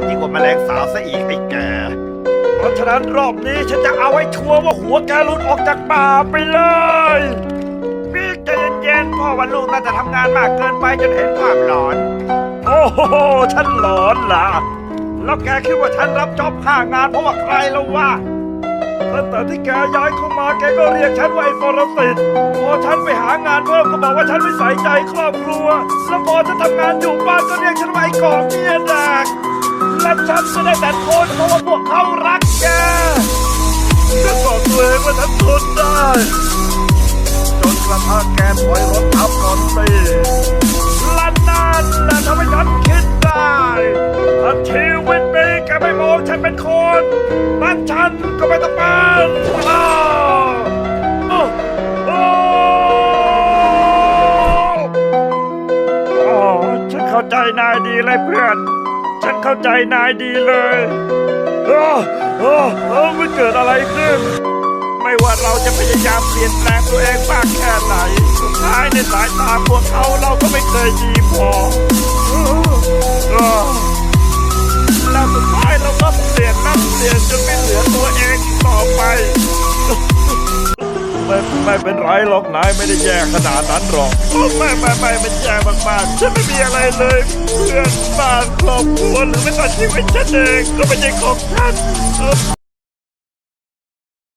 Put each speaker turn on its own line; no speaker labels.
ากยิ่งกว่าแมลงสาวซะอีกไอ้แก เพราะฉะนั้นรอบนี้ฉันจะเอาให้ชัวร์ว่าหัวแกหลุดออกจากป่าไปเลยพี่ใจเย็นๆพ่อวันลูกน่าจะทำงานมากเกินไปจนเห็นภาพหลอน โอ้โหฉันหลอนล่ะ แล้วแกคิดว่าฉันรับจอบข้างานเพราะว่าใครแล้ววะตั้งแต่ที่แกย้ายเข้ามาแกก็เรียกฉันว่าไอ้ปรสิตพอฉันไปหางานเพิ่มก็บอกว่าฉันไม่ใส่ใจครอบครัว แล้วพอฉันทำงานอยู่บ้านก็เรียกฉันว่าไอ้กองเมียดก และฉันก็ได้แต่ทนเพราะว่าพวกเขารักแกก็บอกตัวเองว่าฉันทนได้จนกระทั่งแกถอยรถทับก่อนสิและนั่นแหละทำให้ฉันคิดได้ถ้าชีวิตนี้แกไม่มองฉันเป็นคนนั่นฉันก็ไม่ต้องเป็นอ้าวอ้าวอ้าวอ๋อฉันเข้าใจนายดีเลยเพื่อน ฉันเข้าใจนายดีเลยอ้าวอ้าวอ้มันเกิดอะไรขึ้น ไม่ว่าเราจะพยายามเปลี่ยนแปลงตัวเองมากแค่ไหน สุดท้ายในสายตาพวกเขาเราก็ไม่เคยดีพอ ไม่ไม่เป็นไรหรอกนายไม่ได้แย่ขนาดนั้นหรอกโอ้ไม่ไม่ไม่มันแย่มากๆฉันไม่มีอะไรเลย เพื่อนบ้านครอบครัวหรือแม้แต่ชีวิตฉันเองก็ไม่ใช่ของฉัน